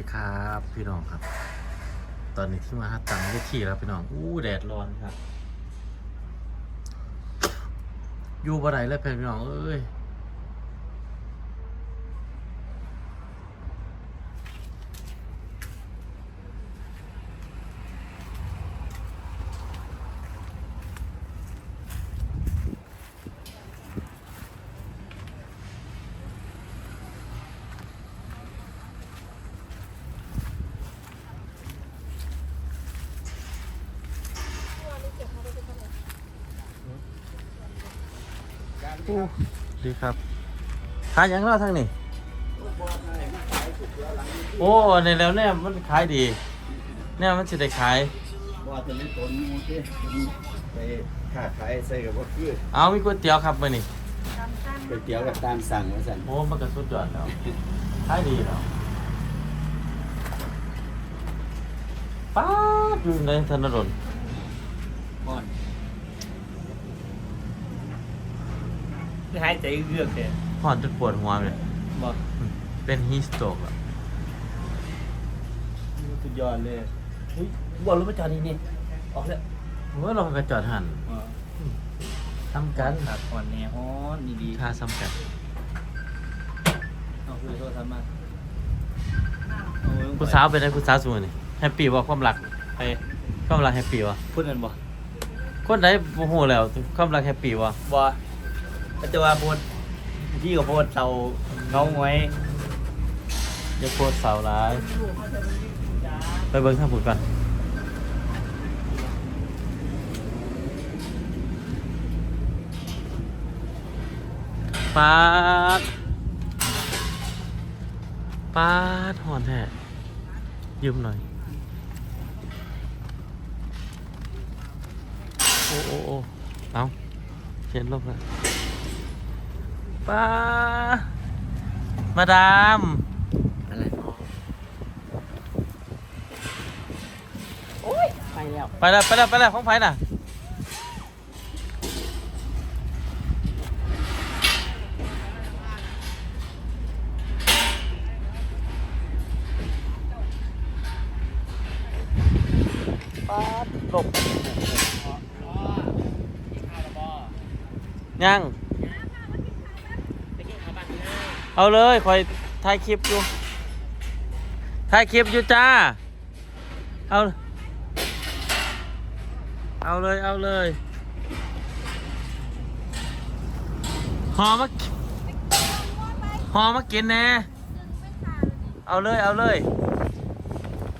ดีครับพี่น้องครับ ตอนนี้ที่มาหาตังได้ที่แล้วพี่น้องอู้แดดร้อนครับ อยู่บ่ได้เลยพี่น้องเอ้ย ดีครับขายหยังเล่าทางนี้โอ้ในแล้วเนี่ยมันขายดีเนี่ยมันจะได้ขายว่าจะมีตนมูที่ไปค้าขายใส่กับว่าคือเอามีก๋วยเตี๋ยวครับมื่อนี้ก๋วยเตี๋ยวกับตามสั่งว่าสั่นโอ้มันก็สุดยอดแล้วขายดีแล้วป้าดอยู่ในถนน ก่อน คือหายใจเรือกเลยห่อนจนปวดหัวเลยบอกเป็นฮีสโตกแล้วสุดยอดเลยเฮ้ยบอลรถประจอดนี่นี่ออกแล้วโอ้ยเราก็จอดหันอ๋อทำกันขาดก่อนแน่ฮ้อนนี่ดีค่าซ้ำกันเอาคือโทรศัพท์มาเอาไว้ลงไปผู้สาวเป็นไงผู้สาวสวยนี่แฮปปี้ว่าความรักไปความรักแฮปปี้วะพูดกันบ่คนใดโมโหแล้วความรักแฮปปี้วะบ่ ก็จะว่าโพดที่กับโพดเตาเงาไว้อย่าโพสต์สาร้าย ไปเบิ้งข้างผุดก่อนปาดปาดหอนแท้ยืมหน่อย โอ้โอ้โอ้เอาเขียนลบแล้ว ป้ามาดามอะไรโอ้ยไปแล้วไปแล้วไปแล้วไปแล้วของไผ่น่ะป๊าดหลบยัง เอาเลยคอยถ่ายคลิปอยู่ถ่ายคลิปอยู่จ้า เอา เอาเลย เอาเลยหอมาหอมากินแน่เอาเลย เอาเลย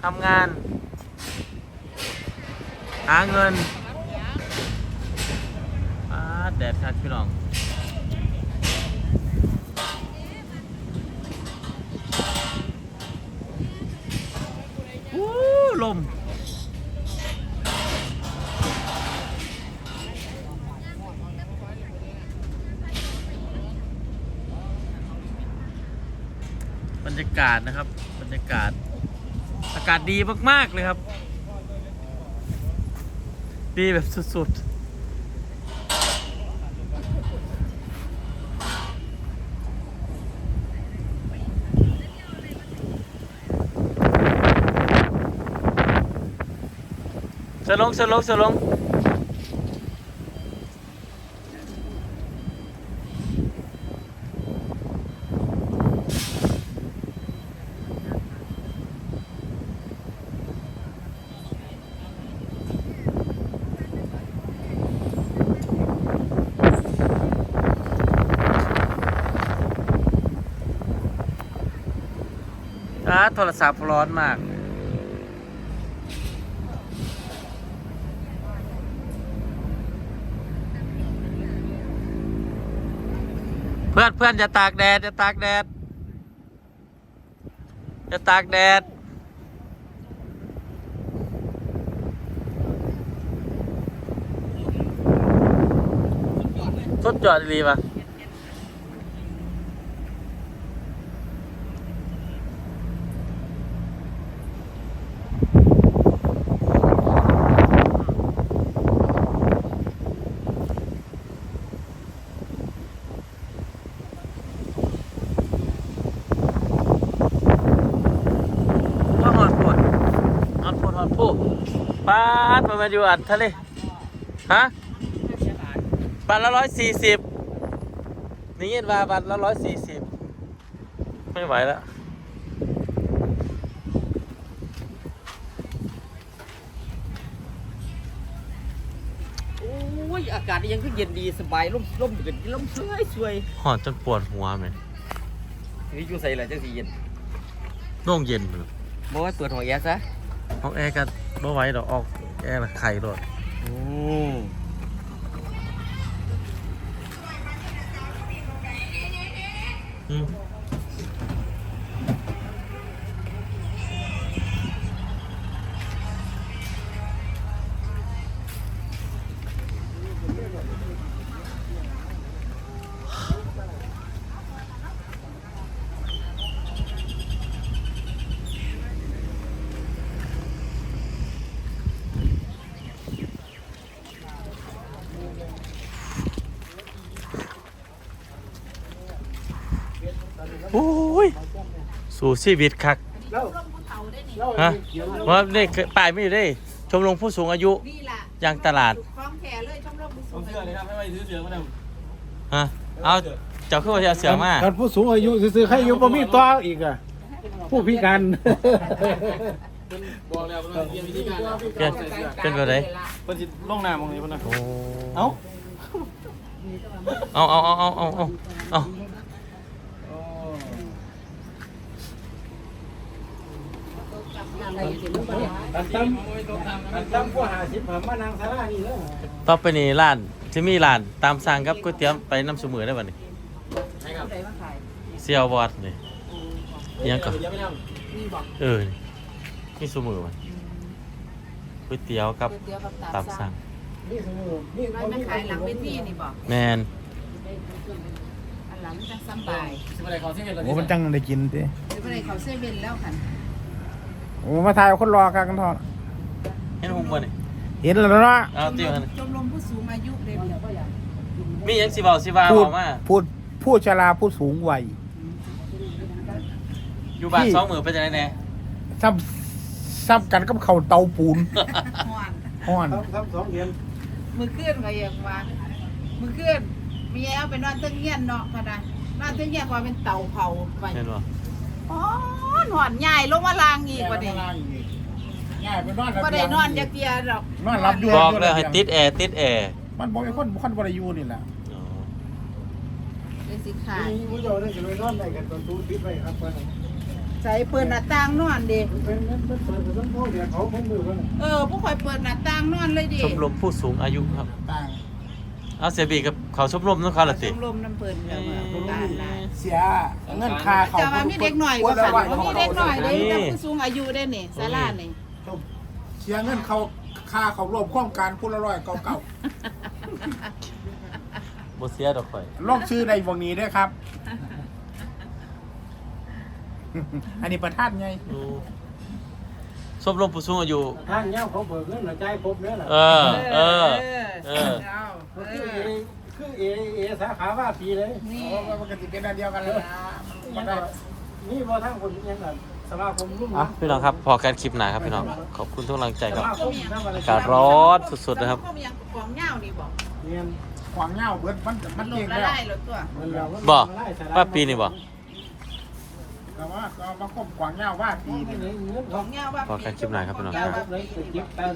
ทำงาน หาเงินอาแดดคักพี่น้อง อู้ลม บ รรยากาศนะครับ บรรยากาศ อากาศดีมาก ๆ เลยครับ ดีแบบสุด ๆสลงสลงสลง ทรศัพท์ร้อนมาก เพื่อนเพื่อนจะตากแดดจะตากแดดจะตากแดดสุดยอดดีป่ะ มันมาอยู่อัดทะเลฮะบัตรละร้อยสี่สิบนี่เงินมาบัตรละร้อยสี่สิบไม่ไหวแล้วโอ้ยอากาศนี่ยังก็เย็นดีสบายร่มร่มเกิดร่มสวยสวยหอนจนปวดหัวแมันนี่อยู่ใส่อะไรจังสีเย็นโล่งเย็นเลยบอกว่าเปิดหัวแย่ซะออกแอร์กันไม่ไหวดอกออก แอร์ละไข่โดดอืมอืม สู่ชีวิตคักฮะว่านี่คือป้ายไม่อยู่ได้ ชมรมผู้สูงอายุนี่ล่ะยังตลาดคล้องแขนเลยชมรมบุษผมเชื่อเลยครับไม่ไปซื้อเสือมาดฮะเอาเจ้าขึ้นมาเสียมาการผู้สูงอายุซื้อๆให้อายุบ่มีตัวอีกอะผู้พิการบอกแล้วมันเรียนวิธีการแล้วเป็นเป็นแบบไหนเพิ่นสิลงน้ำตรงนี้เพิ่นนะโอ้เอ้าเอาเอาเอาเอาเอาเอา อันตั้มอันตั้มผู้หาสิบผมมานางสารานี่แล้วต่อไปนี่ร้านจะมีร้านตามสั่งครับก๋วยเตี๋ยวไปน้ำสมือได้ป่ะนี่ใช่ครับไหมเซียวบอดนี่อิหยังก่อนเดี๋ยวไปทนี่บออนี่มีสมือมันก๋วยเตี๋ยวกับก๋วยเตี๋ยวกับตามสั่งนี่สมุนนี่ไม่ขายหลังเวทีนี่บอกแมนอันหลังจะซ้ำบายำสิบอเขาที่เห็นเลยโอ้มันจังได้กินติหรือว่าอะไรเขาเซเว่นแล้วคันโอ้ มาถ่ายคนรอกันกันทอดเห็นหุ่มบ่นี่เห็นแล้วเนาะเอาติมันชมรมผู้สูงอายุเลยนี่มีหยังสิเบาสิว่าพูบดอกมาพูดผู้ชราผู้สูงวัยอยู่บ้านพี่สองมือเป็นยังไงแน่ ซ้ำซ้ำกันกับเขาวเตาปูนห่อนฮ้อนครับสองเดือนมือเคลื่อนก็ยังว่ามือเคลื่อนมีเอาไปนอนเตั้งเงี้ยนเนาะพะนะนอนเตั้งเงี้ยกว่าเป็นเต่าเผาไปเห็นบ่ อ๋อหอนใหญ่ลงมาลางอีกว่าเด็ง่ายไปนอนว่าได้นอนจักเกียร์ดอกนอนรับอยู่บอกแล้วให้ติดแอร์ติดแอร์มันบ่มีคนคนบ่ได้อยู่นี่แหละอ๋อเป็นสิขาดนี่ผู้เจ้าได้สิไปนอนได้กันประตูปิดไว้ครับเพิ่นใส่เปิดหน้าต่างนอนดิเป็นเป็นเป็นเปิดเป็นพ่อเดี๋ยวเขาคงมือเพิ่นเออผู้คอยเปิดหน้าต่างนอนเลยดิชมรมผู้สูงอายุครับต่าง เอาเสียบีกับเขาชมรมนั่นเขาละชติมรมน้ำเปิดแบบว่าผู้การหลายเสียเงินค่าเขาแต่ว่ามีเด็กหน่อยก็สั่งว่ามีเด็กหน่อยเลยแต่ผู้สูงอายุได้นี่ศาลานี่เสียเงินเขาค่าเขารวมโครงการผู้ละร้อยเก่าบ่เสียดอกข่อยๆลองชื่อในวงนี้ด้วยครับ อันนี้ประธานไงโอ้ ชมรมผู้สูงอายุทางเงี้ยเขาเบิกเงินหน่อยใจครบเด้อล่ะเออ เออ เออ เอาเอคือเออคือเอเอสาขาว่าปีเลยนี่โอ้มันก็สิเป็นอันเดียวกันเลยนะมันได้นี่บ่ทางคนยังไงสมาคมรุ่มอะพี่น้องครับพอการคลิปหนาครับพี่น้อง ขอบคุณทุกกำลังใจสครับมาคมน้ำอะไรอากาศร้อนสุดๆนะครับ ก็มีอย่างกองเหย้านี่บอกเรียนขวางเงาเบิดมันมันลเก่มงละแล้ว ลายแล้วตัวมันเราบ่ป้าปีนี่บ่ แต่ว่าก็มาคบขวางเงาว่าปีไม่นี่เงินกองเหย้าว่าพอการคลิปหนาครับพี่น้องเหย้าว่าเลยเก็บตัง